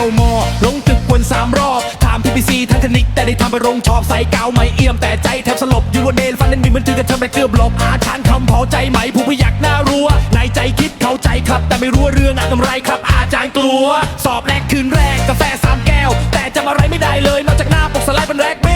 ้ามอ ลงตึกวนสามรอบ ถามพีพีซีทางเทคนิคแต่ได้ทำไปโรงชอบใส่กาวไม่เอี่ยมแต่ใจแทบสลบอยู่บนเดนฟันเล่นมีมันถือกันทำแต่เกือบหลบอาชานคำพอใจไหมผู้พยักหน้ารัวในใจคิดเข้าใจครับ แต่ไม่รู้เรื่องอะกำไรครับ อาจารย์กลัว สอบแรกคืนแรกกาแฟสามแก้ว แต่จำอะไรไม่ได้เลยนอกจากหน้าปกสไลด์เป็นแรกเบ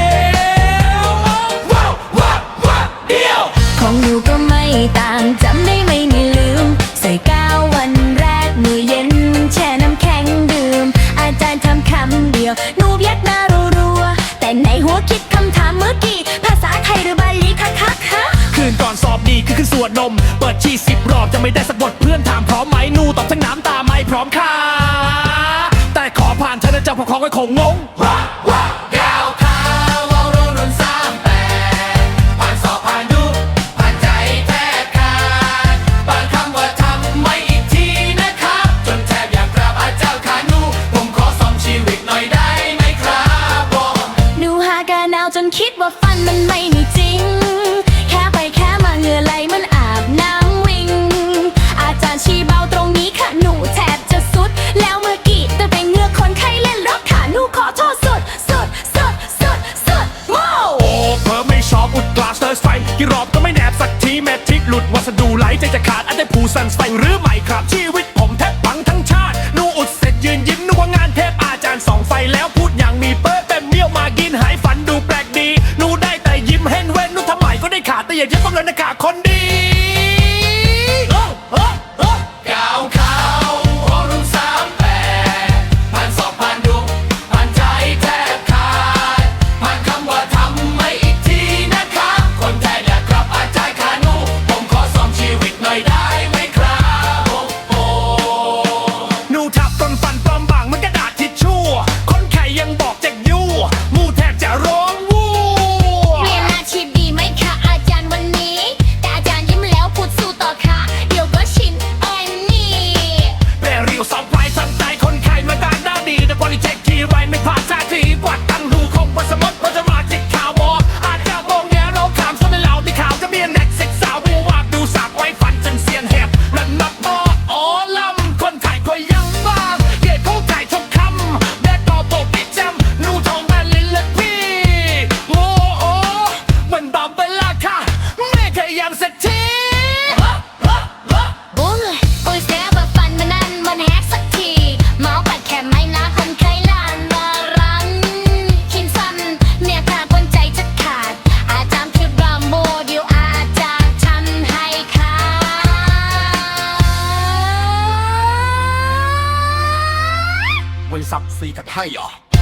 วดนม เปิดชีสิบรอบจะไม่ได้สักบทเพื่อนถามพร้อมไหมนูตอบทั้งน้ำตาไม่พร้อมค่ะ แต่ขอผ่านเธอนะเจ้าพอของก็คงงงว้าวว้ากาวขาวเอารุ่นรุ่นสามแปดผ่านสอบผ่านดูผ่านใจแทบขาดบางคำว่าทำไม่อีกทีนะครับ จนแทบอยากกราบอาเจ้าขาหนู ผมขอซ่อมชีวิตหน่อยได้ไหมครับบอกหนูหากานาวจนคิดว่าฟันมันไม่มีจริง อุดกลาสเตอร์ไฟกี่รอบก็ไม่แนบสักทีแมทริกหลุดวัสดุไหลใจจะขาดอันได้ผูสันไฟหรือไม่ครับ ชีวิตผมแทบพังทั้งชาติหนูอุดเสร็จยืนยิ้มนึกว่างานเทพอาจารย์ส่องไฟแล้วพูดอย่างมีเปิ้ วันศักดิ์ศ